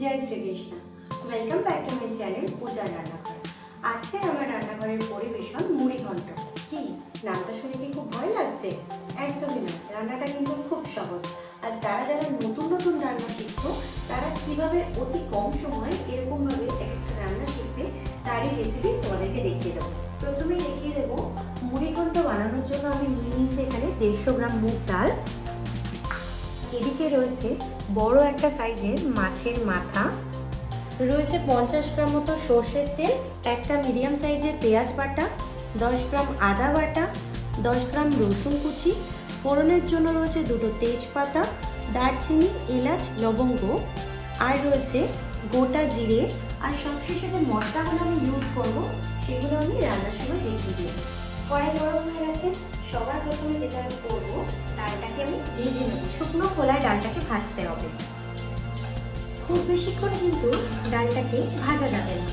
Joy Shrikrishna. Welcome back to my channel Puja রান্নাঘর। আজকে আমার রান্নাঘরের পরিবেশন মুড়ি ঘন্ট কি? নামটা শুনে কি খুব ভয় লাগছে? একদমই না। রান্নাটা কিন্তু খুব সহজ। আর যারা যারা নতুন নতুন রান্না শিখছো, তারা কীভাবে অতি কম সময়ে এরকমভাবে এক একটা রান্না শিখবে, তারই রেসিপি তোমাদেরকে দেখিয়ে দেবো। প্রথমেই দেখিয়ে দেবো, মুড়ি ঘন্ট বানানোর জন্য আমি নিয়ে নিয়েছি এখানে দেড়শো গ্রাম মুগ ডাল। এদিকে রয়েছে বড় একটা সাইজের মাছের মাথা। রয়েছে পঞ্চাশ গ্রাম মতো সর্ষের তেল, একটা মিডিয়াম সাইজের পেঁয়াজ বাটা, দশ গ্রাম আদা বাটা, দশ গ্রাম রসুন কুচি। ফোড়নের জন্য রয়েছে দুটো তেজপাতা, দারচিনি, এলাচ, লবঙ্গ। আর রয়েছে গোটা জিরে। আর সবশেষে যে মশলাগুলো আমি ইউজ করব, সেগুলো আমি রান্নার সময় দেখিয়ে দিই কড়াই গরম হয়ে গেছে। প্রথমে যেটা আমি করব, ডালটাকে আমি ভেজে নেব। শুকনো খোলায় ডালটাকে ভাজতে হবে। খুব বেশিক্ষণ কিন্তু ডালটাকে ভাজা যাবে না।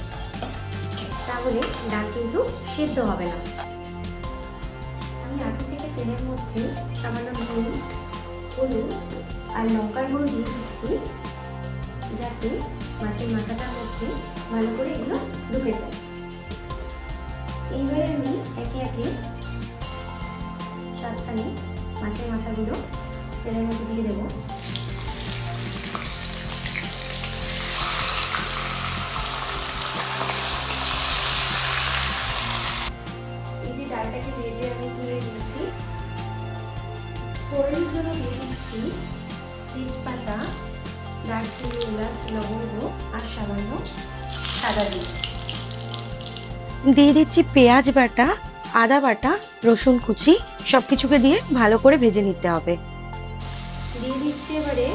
তাহলে ডাল কিন্তু সেদ্ধ হবে না। আমি আগে থেকে তেলের মধ্যে সামান্য নুন, হলুদ আর লঙ্কার গুঁড়ো দিয়ে দিচ্ছি, যাতে মাছের মাথাটার মধ্যে ভালো করে এগুলো ঢুকে যায়। মাছের মাথাগুলো তেলের মধ্যে দিয়ে দেবো। এই যে ডালটাকে ভেজে আমি তুলে দিয়েছি ফোড়নের জন্য দিয়ে দিচ্ছি তেজপাতা, দারচিনি, এলাচ, লবঙ্গ আর সামান্য সাদা দিয়ে দিয়ে দিচ্ছি পেঁয়াজ বাটা। আদা বাটা, রসুন কুচি সব কিছুকে দিয়ে ভালো করে ভেজে নিতে হবে। দিয়ে দিচ্ছি এবারে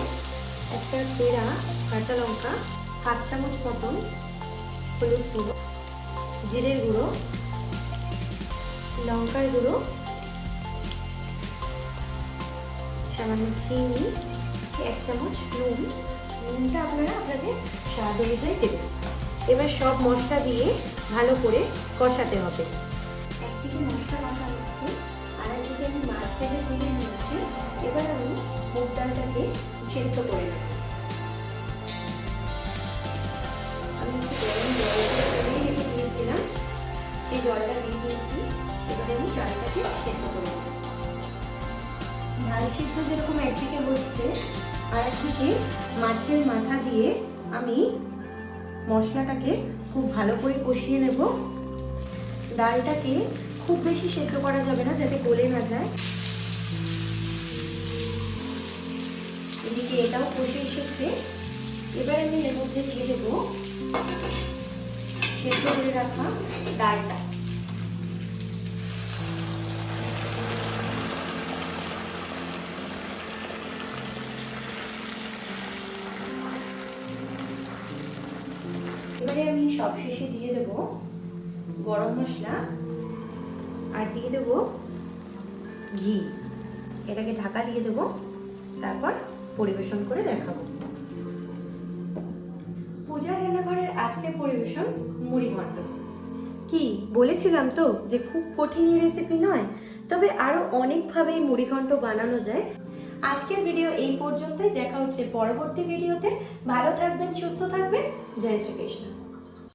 একটা পেড়া, কাঁচা লঙ্কা হাফ চামচ মতন হলুদ গুঁড়ো, জিরের গুঁড়ো, লঙ্কার গুঁড়ো, সামান্য চিনি, এক চামচ নুন। নুনটা আপনারা আপনাদের স্বাদ অনুযায়ী দেবেন। এবার সব মশলা দিয়ে ভালো করে কষাতে হবে। একদিকে মশলা কষা হচ্ছে আর একদিকে আমি মাছ ভেজে তুলে নিয়েছি, এবার আমি মুগ ডালটাকে সেদ্ধ করে নেব। আমি গরম জল জলটা দিয়ে দিয়েছি। ডালটাকে সেদ্ধ করে নেব। ডাল সিদ্ধ যেরকম একদিকে হচ্ছে আর একদিকে মাছের মাথা দিয়ে আমি মশলাটাকে খুব ভালো করে কষিয়ে নেব। ডালটাকে খুব বেশি সেদ্ধ করা যাবে না, যাতে গলে না যায়। এদিকে এটাও কষে এসেছে। এবার আমি এর মধ্যে দিয়ে দেবো সেদ্ধ করে রাখা ডালটা। এবারে আমি সবশেষে দিয়ে দেব গরম মশলা। আর দিয়ে দেব ঘি। এটাকে ঢাকা দিয়ে দেব, তারপর পরিবেশন করে দেখাবো। পূজার রান্নাঘরের আজকে পরিবেশন মুড়ি ঘণ্ট কি, বলেছিলাম তো যে খুব কঠিন রেসিপি নয়, তবে আরও অনেকভাবেই মুড়িঘণ্ট বানানো যায়। আজকের ভিডিও এই পর্যন্তই, দেখা হচ্ছে পরবর্তী ভিডিওতে ভালো থাকবেন, সুস্থ থাকবেন। জয় শ্রীকৃষ্ণ।